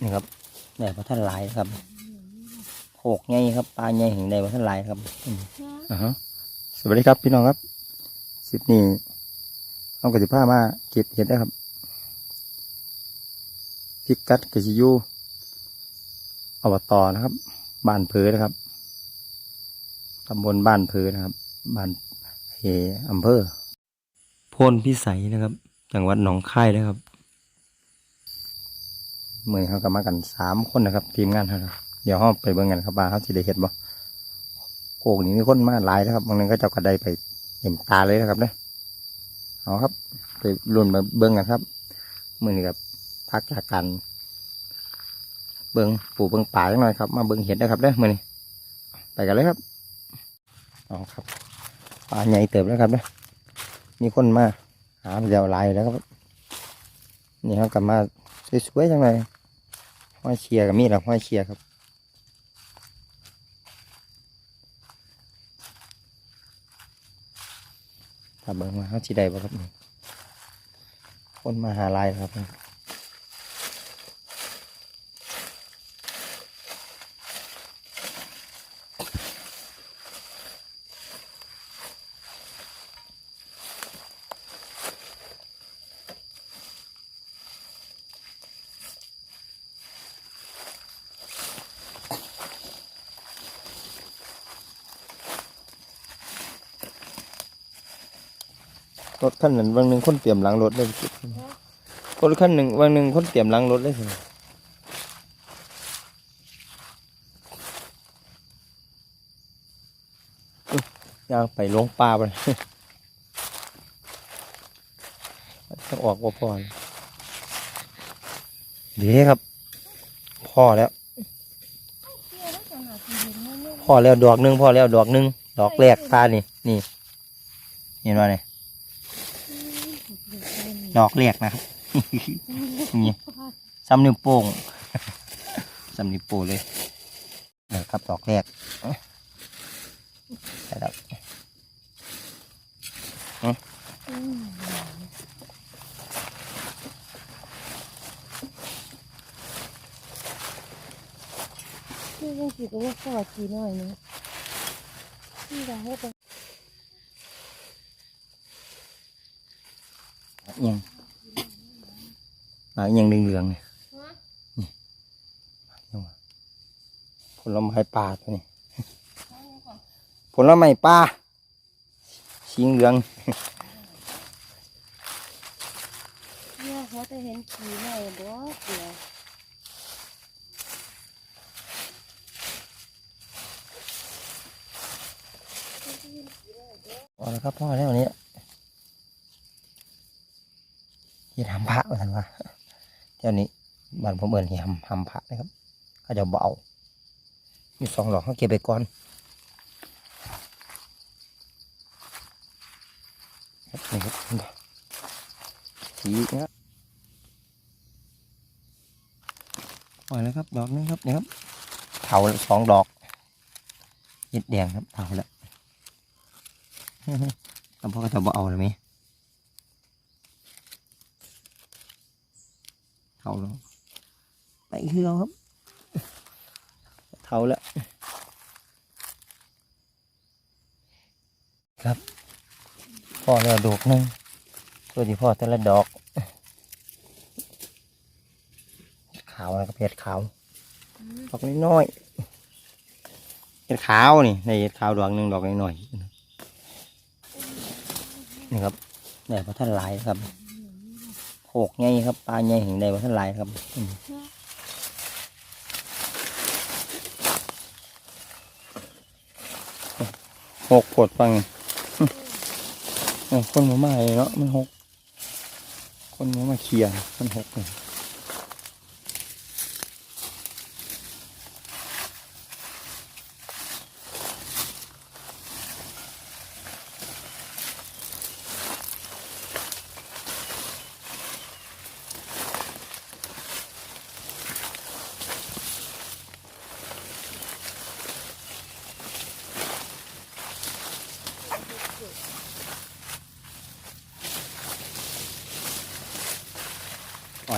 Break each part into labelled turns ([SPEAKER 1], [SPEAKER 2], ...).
[SPEAKER 1] นี่ครับได้พระท่านหลายครับโขกไงครับปลาไงเห็นได้พระท่านหลายครับอืมอ่าฮะสวัสดีครับพี่น้องครับสิบนี้เอากระสิผ้ามาเก็บเห็ดนะครับพิกัดกระสิอยูอบตนะครับ บ้านเพือนะครับตำบลบ้านเพือนะครับ บ้านเฮอำเภอโพนพิสัยนะครับ จังหวัดหนองคายนะครับเมือเขากลับมากันสามคนนะครับ ทีมงานเขาครับเดี๋ยวเขาไปเบิ่งกันครับว่าเขาสิได้เห็ดบ่โอ้นี่มีคนมาหลายนะครับบางนึงก็เจ้ากระไดไปเห็นตาเลยนะครับเนี่ยเอาครับ ไปรุ่นมาเบิ่งกันครับ มือนี้กับพักจากกันเบิ่งปลูกเบิ่งป่าจังหน่อยครับมาเบิ่งเห็ดนะครับเด้อมื่อนี้ไปกันเลยครับเอาครับป่าใหญ่เติบแล้วครับเด้อมีคนมาหาเดียวหลายแล้วครับนี่เขากลับมาสวยๆจังเลย ห้อยเชียร์กับมีดหรอห้อยเชียร์ครับถ้าเบิ่งมาเขาจีได้บ่ครับคนมาหาลายครับ รถคันหนึ่งวันหนึ่งคนเตรียมหล้างรถเลยรถคันหนึ่งวันหนึ่งคนเตรียมหล้างรถเลยสิอุ๊ยย่างไปลงป่าไปจะออกว่าพอเลยเดี๋ยวครับ พ่อแล้วพอแล้วดอกหนึ่งพอแล้วดอกหนึ่งดอกแรกตานี่ นี่ เห็นว่าไง ดอกแรกนะครับ นี่ซ้ำนิ้วโป้งซ้ำนิ้วโป้งเลยเออครับดอกแรกใช่แล้ว
[SPEAKER 2] นี่ยังสิก็ว่าขอจีหน่อยนึงนี่ได้ให้ไป
[SPEAKER 1] ยังหมายังเหลืองๆเนี่ยนี่ยังว่าผลไม้ป่าตัวนี้ผลไม้ป่าสีเหลือง
[SPEAKER 2] เนี่ยเขาจะเห็นจีหน่อยบ่เดี๋ยว
[SPEAKER 1] พอแล้วครับพ่อแล้ววัน นี้ที่ทำพระมาทันว่าเจ้านี้บ้านผมเอิญที่ทำทำพระนะครับเขาจะเบามีสองหลอกเขาเก็บไปก่อนนี่ครับสีนะปล่อยแล้วครับ ดอกนึงครับนี่ครับเถาสองดอกยิดแดงครับเถาแล้วแล้วพ่อก็จะบเอาเลยไหม เท่าแล้วไปคือเราครับเท่าแล้วครับพ่อแล้วดอกหนึงตัวที่พ่อแต่ละดอก ขาวนะครับเห็ดขาวดอกน้อยๆเห็ดขาวนี่ในเห็ดขาวดอกหนึ่งดอกน้อยๆนี่ครับได้พระท่านหลายครับ อกไงครับปลาไงเห็นได้พระท่านหลายครับหกปวดฟังคนหมูมาเลยเนาะมันหก คนหมูมาเคลียร์มันหกเลย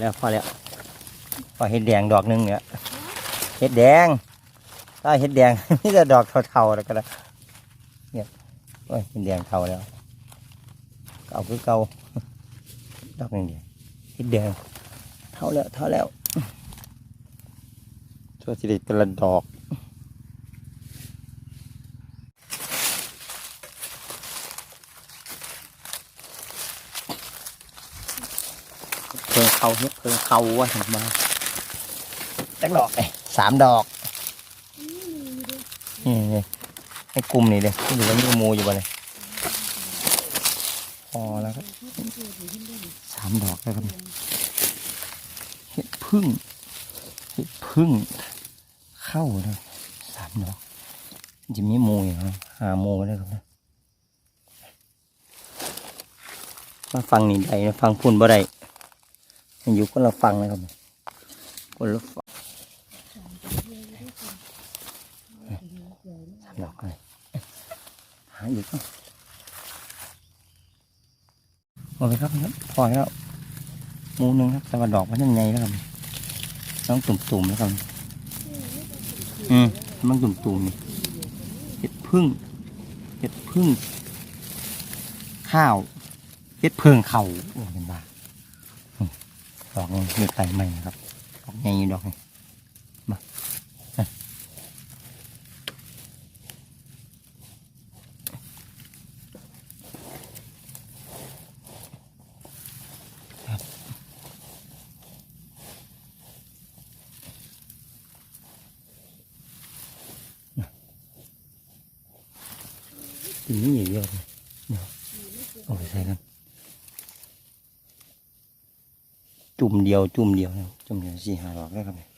[SPEAKER 1] แล้วพอแล้วพอเห็ดแดงดอกหนึ่งเนี่ยเห็ดแดงถ้าเห็ดแดงนี่จะดอกเทาๆแล้วก็ได้เนี่ยโอ้ยเห็ดแดงเทาแล้วเก่าคือเก่าดอกหนึงเดียวเห็ดแดงเท่าแล้วเท่าแล้วช่วยสิเด็ดเป็นละดอก เพิ่งเขาเนี่ยเพิ่งเขาว่าถึงมาจักดอกเลยสามดอกนี่นี่ให้กลุ่มนี่เลยที่เหลือมีหมูอยู่บ่เลยพอแล้วครับสามดอกแล้วครับเห็ดพึ่งเห็ดพึ่ง เข้าเลยสามดอกจะมีหมูอยู่นะหาหมูได้ครับนะมาฟังนี่ได้นะฟังพุ่นบ่ได้ มันอยู่คนละฟังนะครับคนละฟังสามดอกเลยหาอีกครับหมดไปครับครับพอแล้วหมูหนึ่งครับแต่ว่าดอกมันยังไงแล้วครับน้องตุ่มๆแล้วครับอืมมันตุ่มๆนี่เห็ดพึ่งเห็ดพึ่งข้าวเห็ดเพิงเขาโอ้เป็นบ้า ดอกนึงมีไก่ใหม่ครับดอกใหญ่ดอกนี้มาอะครับทีนี้เยอะเลยเดี๋ยวเอาไปใส่กัน จุ่ มเดียวจุ่มเดียวนะจุ่มเดียวสี่ห้าดอกแล้ครับเนี่ย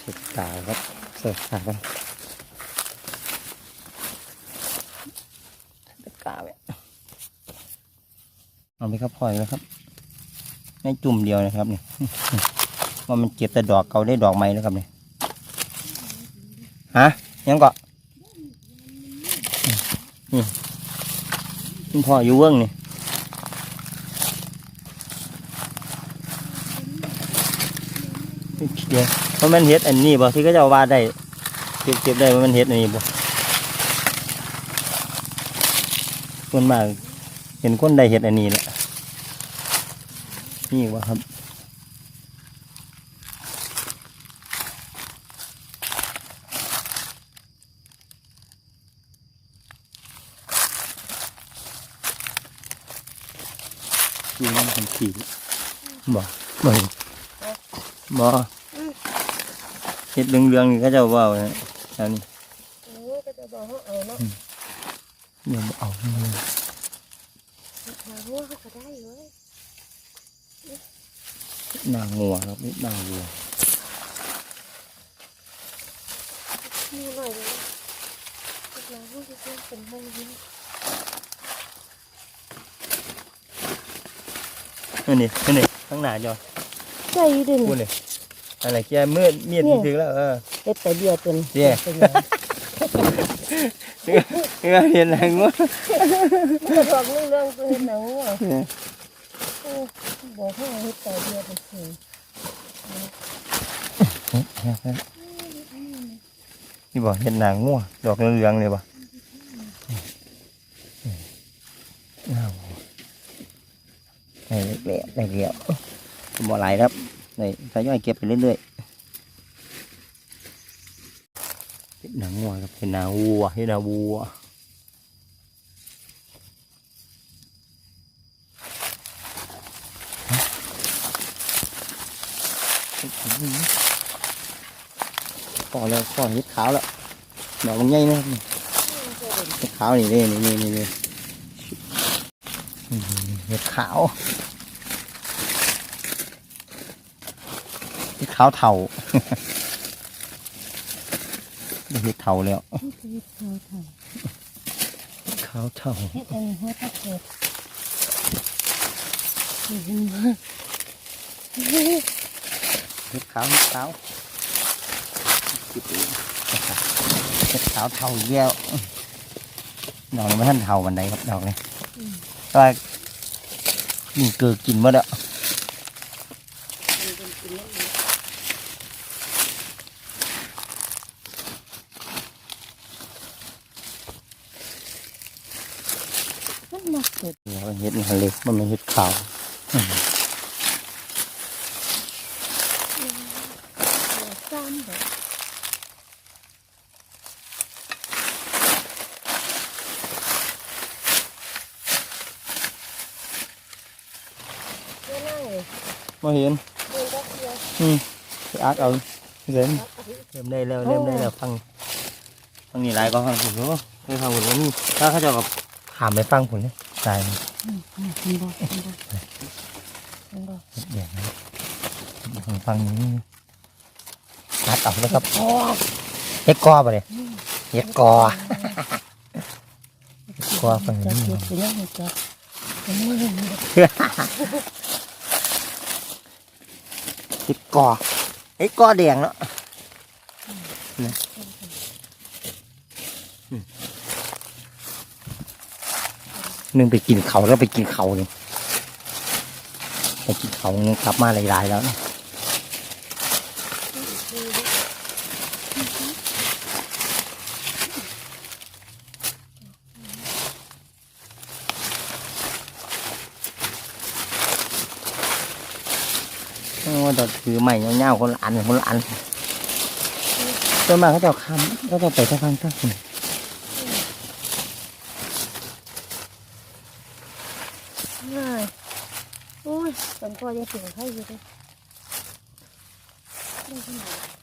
[SPEAKER 1] เสร็จตาครับเสร็จตาครับเสร็จตาไปเอาไปครับพอยแล้วครับในจุ่มเดียวนะครับเนี่ยว่ามันเก็บแต่ดอกเก่าได้ดอกใหม่แล้วครับเนี่ยฮะยังก็นี่คุณพ่ออยู่เวิ้งนี่ เดี๋ยวเพราะมันเห็ดอันนี้บ่ที่ก็จะเอาว่าได้เก็บเก็บได้ว่ามันเห็ดอันนี้บ่คนมากเห็นคนได้เห็ดอันนี้แหละนี่วะครับยิงมันเป็นผีบ่บ่เห็น บ่เฮ็ดเรื่องๆนี่เขาเจะว่าเนี่ยอันนี้
[SPEAKER 2] เออก็จะบอกเขาเอาเนาะ
[SPEAKER 1] เดี๋ยวบ่เอาเลย
[SPEAKER 2] หาหัวเขาก็ได้เลย
[SPEAKER 1] หน้างัวครับนี่หน้าวัว
[SPEAKER 2] มีหน่อยเลยหาหัวจะเป็นห้องยิ้ม
[SPEAKER 1] นั่นนี่นั่นนี่ข้างหน้าจอ
[SPEAKER 2] ใจเด่น
[SPEAKER 1] พูดเลยอะไรแกมืดเมียดถึงแล้วเออ
[SPEAKER 2] เอ็ดแต่เดียวเป็น
[SPEAKER 1] เย่
[SPEAKER 2] เป็นไง
[SPEAKER 1] เงาเห็นอะไรงัว
[SPEAKER 2] บอกเรื่องเรื่องตัวเห็นหนังหัวบอกให้เฮ็ดแต่เดียวเป็นสิ
[SPEAKER 1] นี่บอกเห็นหนังงัวดอกเหลืองๆเลยบ่อ้าวไอ้เล็กๆไอ้เกี่ยว บ่ไหลครับนี่ทยอยเก็บไปเรื่อยๆเห็นหนังงัวครับเห็นหนังวัวเห็นหนัวัวพอแล้วพอเห็ดขาวแล้วดอกมันใหญ่นะครับเห็ดขาวนี่นี่นี่นี่นี่นี่เห็ดขาว เห็ดขาวเทาได้เห็ดเทาแล้ว
[SPEAKER 2] เฮ็ดเขาท
[SPEAKER 1] ขาวเทาำ
[SPEAKER 2] เฮ็ดอันนี้หัวตะเกียบเห็นไหม
[SPEAKER 1] เห็ดขาวเห็ดขาวคิดดูเห็ดขาวเทาอีกแล้วดอกนี้ไม่ท่านเทาวันใดครับดอกนี้ก็นี่เกิดกินมาแล้ว
[SPEAKER 2] มันเป็นกินนั่นเองมันมา เกิด
[SPEAKER 1] เดี๋ยวเห็ดมันเล็กมันไม่เห็ดขาว
[SPEAKER 2] มา
[SPEAKER 1] เห็นอืมไปอักเอาเริ่มเริ่มได้แล้วเริ่มได้แล้วฟังฟังนี่หลายก็ฟังผมรู้ไม่ฟังผมว่ามีถ้าเขาจะกับถามไปฟังผมเนี่ย ตาย
[SPEAKER 2] อืมอืมมันบอกมันบอกมันบอก
[SPEAKER 1] เดี๋ยวนะฟังนี้อัดเอาแล้วครับ
[SPEAKER 2] โอ้
[SPEAKER 1] เฮ็ดกอปะเนี่ยเฮ็ดกอกลัวฝั่งนี้
[SPEAKER 2] จับเก็บไปแล้วมันจับมันไม่เห็นเลย
[SPEAKER 1] เฮ็ดกอเฮ็ดกอแดงเนาะนะอืมห นึ่งไปกินเขาแล้วไปกินเขานี่ไปกินเขาเนี่ยกลับมาหลายๆแล้วนะโอ้ดอกถือใหม่เงาๆคนละอันคนละอันส่วนมากเขาจะเอาคำเขาจะไปทางตั้งคุณ
[SPEAKER 2] ง่ายโอ้ยตอนพ่อยังเสียงไข่อยู่เลยไม่ขนาด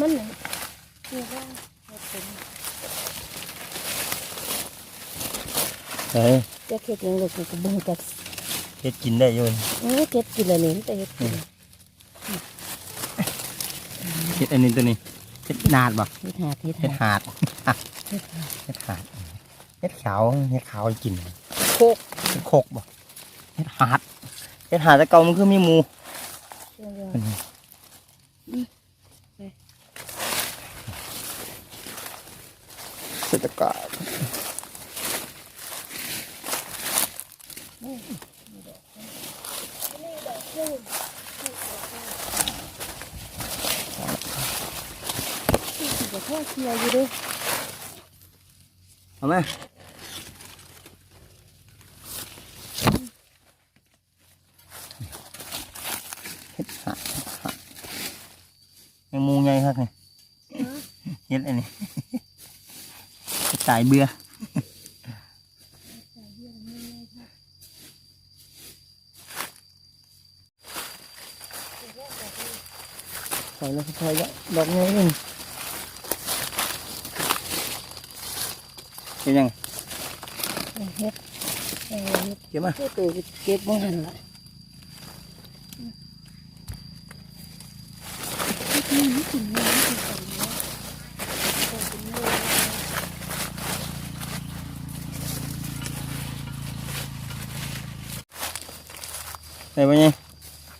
[SPEAKER 2] มัน เหมือนใบตัว
[SPEAKER 1] หืม
[SPEAKER 2] มันใบไม้กูไม่เห็นมันเด้กูเห็นมันเลยกูว่าเอาเป็น
[SPEAKER 1] เฮ้ย
[SPEAKER 2] จะเก็ดยังเลยกูก็เบิ่งจัก
[SPEAKER 1] เฮ็ดกินได้อยุ่น
[SPEAKER 2] เออเก็ดกินละนี่แต่เฮ็ดกิน
[SPEAKER 1] เฮ็ดอันนี้ตัวนี้เฮ็ดนาดบ่
[SPEAKER 2] เฮ็ดหาดเฮ็ด
[SPEAKER 1] เฮ็ด
[SPEAKER 2] หาด
[SPEAKER 1] หาดเฮ็ดหาดเฮ็ดขาวเฮ็ดขาวให้กิน
[SPEAKER 2] โคก
[SPEAKER 1] เฮ็ดโคกบ่เฮ็ดหาดเฮ็ดหาดแต่เก่ามันคือมีหมู
[SPEAKER 2] เรื่องเดียว
[SPEAKER 1] เศรษฐกาล
[SPEAKER 2] สิจะพ่อเชียร์อยู่เด้อ
[SPEAKER 1] เอาไหมเฮ็ดหาดเฮ็ดหาดแมงมุมใหญ่ครับนี่เฮ็ดอันนี้ เฮ็ดตายเบื่อใส่แล้วใส่แล้วดอกใหญ่เลยเฮ็ดยัง
[SPEAKER 2] เฮ็ดเก็
[SPEAKER 1] บมา
[SPEAKER 2] เก็บเก็บบ่หันละนี่นี่กินนี่กินกันเนาะกินนี่
[SPEAKER 1] ได้ปะเนี่ย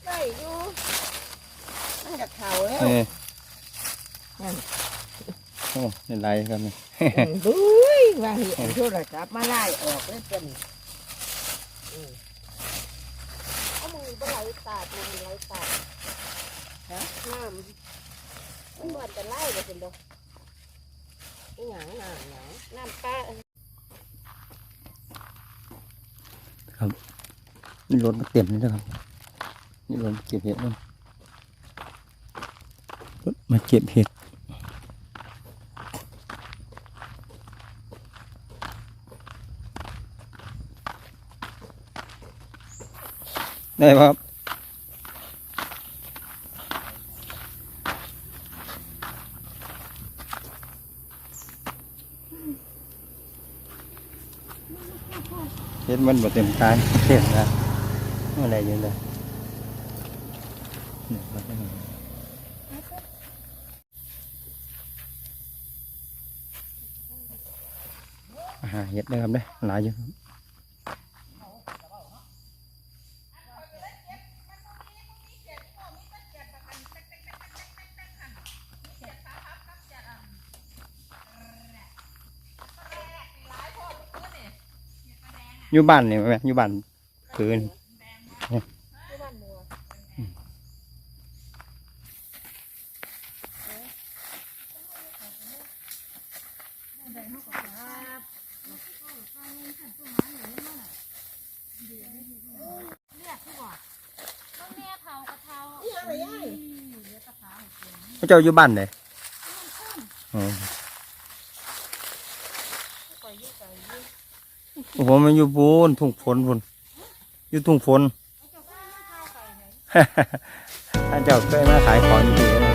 [SPEAKER 2] ได้อยู่มันจะเข่าแล้ว
[SPEAKER 1] เออโอ้ได้ไรครับนี่
[SPEAKER 3] บุ้ยว่าเห็นโทรศัพท์มาไล่ออกเลยเป็น
[SPEAKER 2] เอามือบ่ไหลตาดมือไหลตาดฮะน้ำมันบ่จะไล่บ่เป็นบ่
[SPEAKER 3] อีหยังหนาหยัง
[SPEAKER 2] น้ำปลา
[SPEAKER 1] นี่รถมาเต็มเลยนะครับนี่รถเก็บเห็ดเลยมาเก็บเห็ดได้ครับเห็ดมันบ่เต็มตาเต็มนะอะไรอยู่เลยเนี่ยมันก็มีหาเห็ดนะ ở à, đây vậy đây à dịch đây ngầm đây
[SPEAKER 2] lại chưa như bản này, mẹ, như
[SPEAKER 1] bản cứ này. เจ้าอยู่บ้านไหนอ๋อโอ้โหมันอยู่บูนทุ่งฝนบุนอยู่ทุ่งฝน
[SPEAKER 2] เจ้าข้าวข้าวไก่ไหน
[SPEAKER 1] ท่านเจ้าเคยมาขายของอยู่ที่